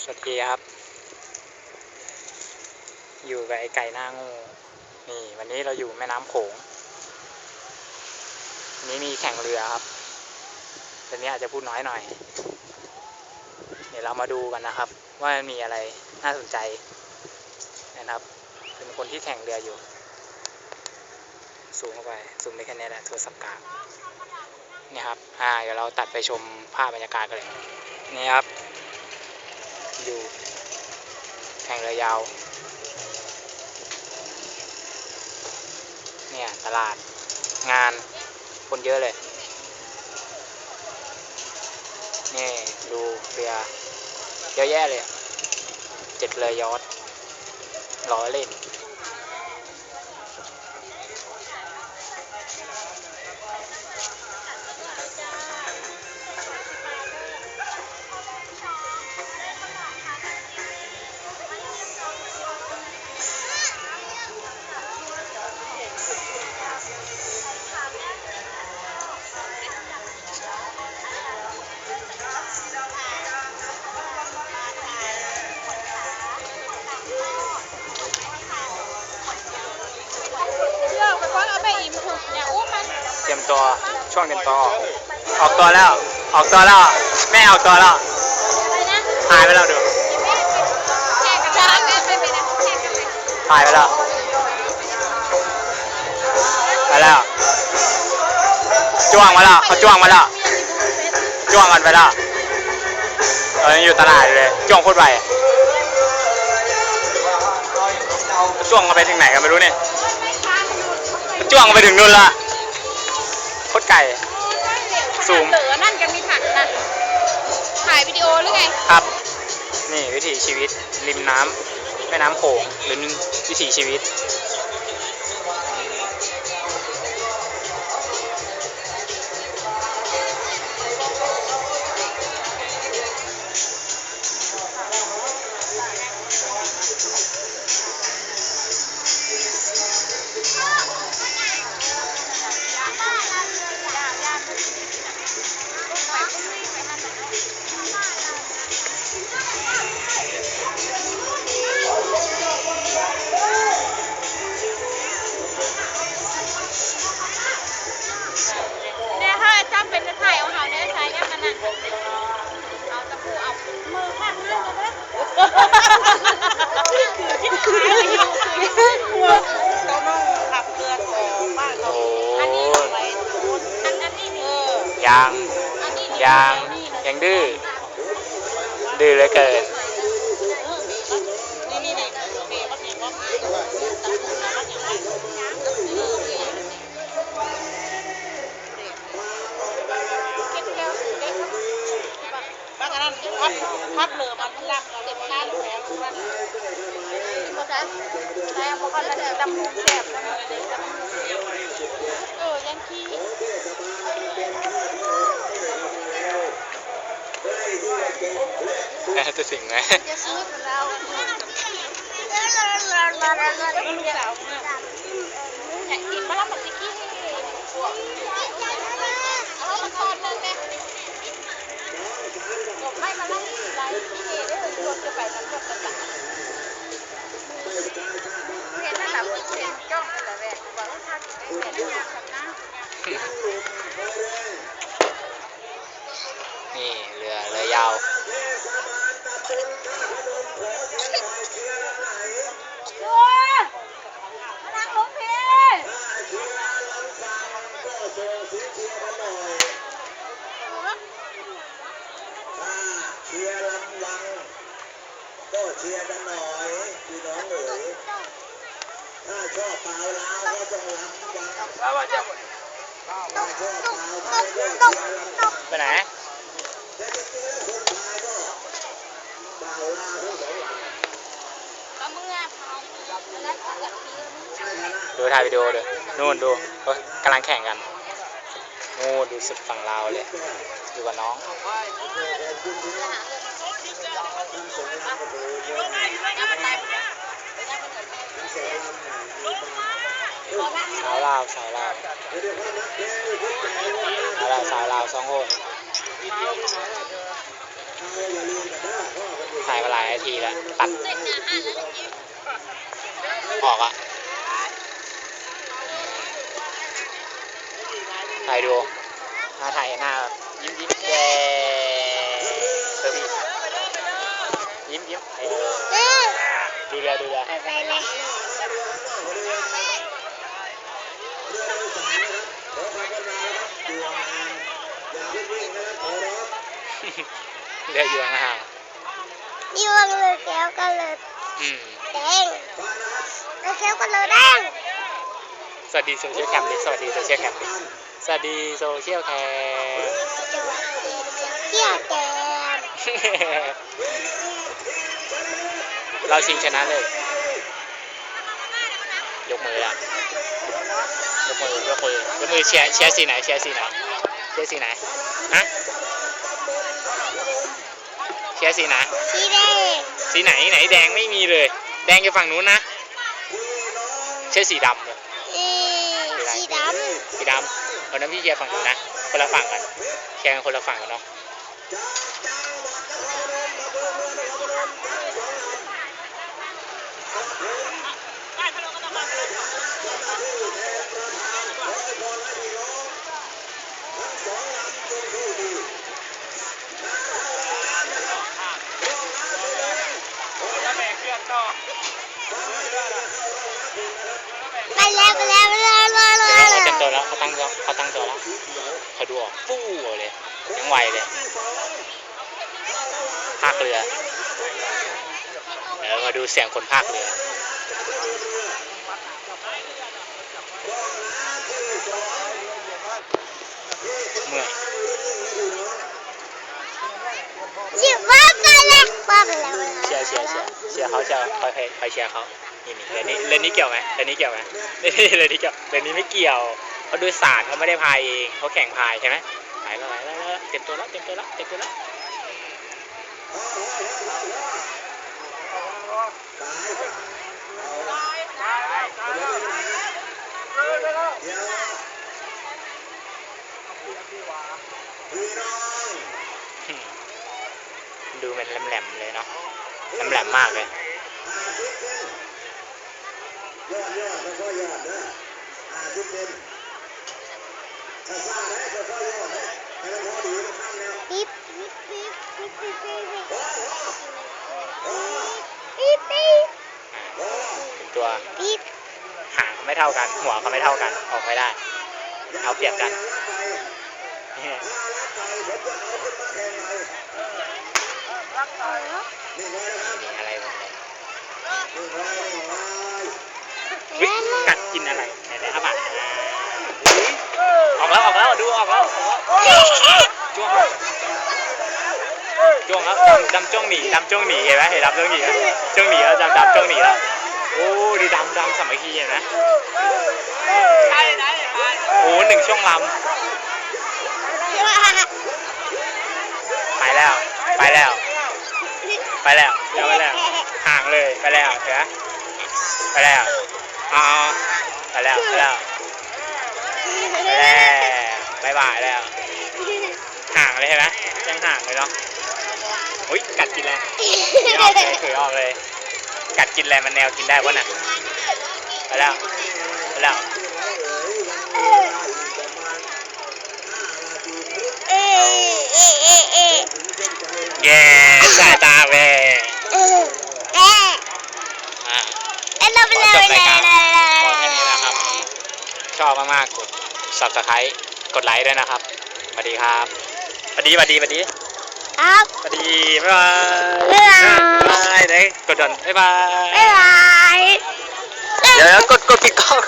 สวัสดีครับ อยู่กับไอไก่หน้างูนี่ วันนี้เราอยู่แม่น้ำโขงวันนี้มีแข่งเรือครับวันนี้อาจจะพูดน้อยหน่อย เดี๋ยวเรามาดูกันนะครับ ว่ามันมีอะไรน่าสนใจนะครับ เป็นคนที่แข่งเรืออยู่ สูงเข้าไปสูงได้แค่นี้แหละโทรศัพท์กางนี่ครับ อ่า เดี๋ยวเราตัดไปชมภาพบรรยากาศกันเลย นี่ครับ อยู่แข่งเรือยาว เนี่ย ตลาดงานคนเยอะเลย นี่ ดูเรือเยอะแยะเลยเจ็ดเรือยอทล้อเล่น ตัวช่วงเตรียมตัวออกออกตัวแล้ว ออกตัวแล้วแม่ออกตัวแล้วหายไปแล้วดูแข่งกันแล้วหายไปแล้วไปแล้วจ้วงมาแล้วเขาจ้วงมาแล้วจ้วงกันไปแล้วเอออยู่ตลาดเลยจ้วงโคตรไวจ้วงกันไปถึงไหนกันไม่รู้เนี่ยจ้วงกันไปถึงนู่นละ โคตรไก่ ซูมเหลือนั่นกันมีถังนั่นถ่ายวิดีโอหรือไง ครับ นี่วิถีชีวิต ริมน้ำแม่น้ำโขงหรือวิถีชีวิต ยังขับเรือของบ้านเขาโอ้อันนี้โหไว้อันนั้นนี่นี่ยางอันนี้ยางยังดื้อ ดื้อเหลือเกินนี่นี่นี่เมย์เขาเนี่ยว่าตำรวจเขาเนี่ยเก็บแล้วเก็บบ้านนั้นพับพับเรือมันมันดังเต็ม หน้าลูกแล้วมันก็ได้แต่พอกันแล้วดำหูแซ่บเออยังขี้จะถึงไหมจะซื้อกับเราลูกสาวเนี่ยกินมะละกอติกี้เอามาตอนนึงเนี่ยไม่มาลั่ไรที่นี่ได้เลย รวมจะไก็แบบนี้ดูถ่ายวิดีโอเดี๋ยนู่นดูเขากำลังแข่งกันนู่นดูสุดฝั่งลาวเลยดูกับน้อง สาวลาวสาวลาวสาวลาวสาวลาวสองคนถ่ายกับนาทีแล้วตัดออกอะถ่ายดูหน้าถ่ายหน้ายิ้มยิ้มแย่เพิ่มอีกยิ้มยิ้มดูดูเรือดูเรือไปเลย เรืออยู่ห่างนี่วางเลยแก้วก็เลยๆอืมแดงแล้วแก้วก็เลยแดงสวัสดีโซเชียลแคมดิสวัสดีโซเชียลแคมดิสวัสดีโซเชียลแคมจังหวะเที่ยวแดงเราชิงชนะเลย ยกมือละยกมือยกมือยกมือเชียร์เชียร์สีไหนเชียร์สีไหนเชียร์สีไหนฮะ เชียร์สีไหนสีแดงสีไหนไหนแดงไม่มีเลย แดงอยู่ฝั่งนู้นนะเชียร์สีดำเลยเอ้ยสีดสีดำวันนั้นพี่เชียร์ฝั่งนู้นนะคนละฝั่งกันเชียร์กันคนละฝั่งกันเนาะแล้วแบกเครื่องต่อำไปแล้วไปแล้วไปแล้วไปแล้ว เขาเต็มตัว แล้วเขาตั้งตัวเขาตั้งตัวแล้วเขาดูออกฟู่เลยยังไวเลยภาคเรือเดี๋ยวมาดูเสียงคนภาคเรือเมื่อชิว่าไปแล้วว่าไปแล้วเชียร์เชียร์เชียร์เชียร์เขาเชียร์คอยคอยเชียร์เขานี่นี่เรือนี้เรือนี้เกี่ยวไหมเรือนี้เกี่ยวไหมเรือนี้เกี่ยวเรือนี้ไม่เกี่ยว เขาโดยสารเขาไม่ได้พายเองเขาแข่งพายใช่ไหมพายแล้วพายแล้วแล้วเต็มตัวแล้วเต็มตัวแล้วเต็มตัวแล้วอืมดูมันแหลมๆเลยเนาะแหลมๆมากเลยยอดยอดแล้วก็ยอดนะอ่าทุกคนถ้าซ่าได้ก็ค่อยยอดนะให้มันพอดีมันข้างแล้ว ปิ๊บปิ๊บปิ๊บปิ๊บ ปิ๊บปิ๊บปิ๊บโอ้โหปิ๊บปิ๊บโอ้โหเป็นตัวปิ๊บหางเขาไม่เท่ากัน หัวเขาไม่เท่ากัน ออกไม่ได้ เอาเปรียบกันถ้ารักไปผมจะเอาขึ้นมาแข่งใหม่นี่ไงนะครับมีอะไรบ้างเนี่ยนี่ไงนี่ไงวิกัดกินอะไรไหนๆครับอะออกแล้วออกแล้วดูออกแล้วจ้วงแล้ว จ้วงแล้วดำจ้วงหนีดำจ้วงหนีเห็นไหมเห็นดำจ้วงหนีไหมจ้วงหนีแล้วดำดำจ้วงหนีแล้วโอ้ดูดำดำสามัคคีเห็นไหมโอ้หนึ่งช่วงลำไปแล้ว ไปแล้ว ไปแล้วเดี๋ยวไปแล้วห่างเลยไปแล้วเห็นไหมไปแล้วอ๋อไปแล้วไปแล้วไปแล้วบายบายแล้วห่างเลยเห็นไหมยังห่างเลยเนาะ อุ้ยกัดกินแล้วเขยออกเลยเขยออกเลย กัดกินอะไรมันแนวกินได้วะน่ะไปแล้วไปแล้วเอ๊ะเอ๊ะเออเย้สายตาเว้ยเอ๊ะเอ๊ะอ่าเอ๊ะเราไปเลยเลยเลยพอแค่นี้นะครับ ชอบมากๆกด subscribe กดไลค์ด้วยนะครับสวัสดีครับสวัสดีสวัสดีสวัสดี ครับ สวัสดีบ๊ายบายบ๊ายบายบ๊ายบายเดี๋ยวกดดอนบ๊ายบาย บ๊ายบาย เดี๋ยวกดกดปิดกล้อง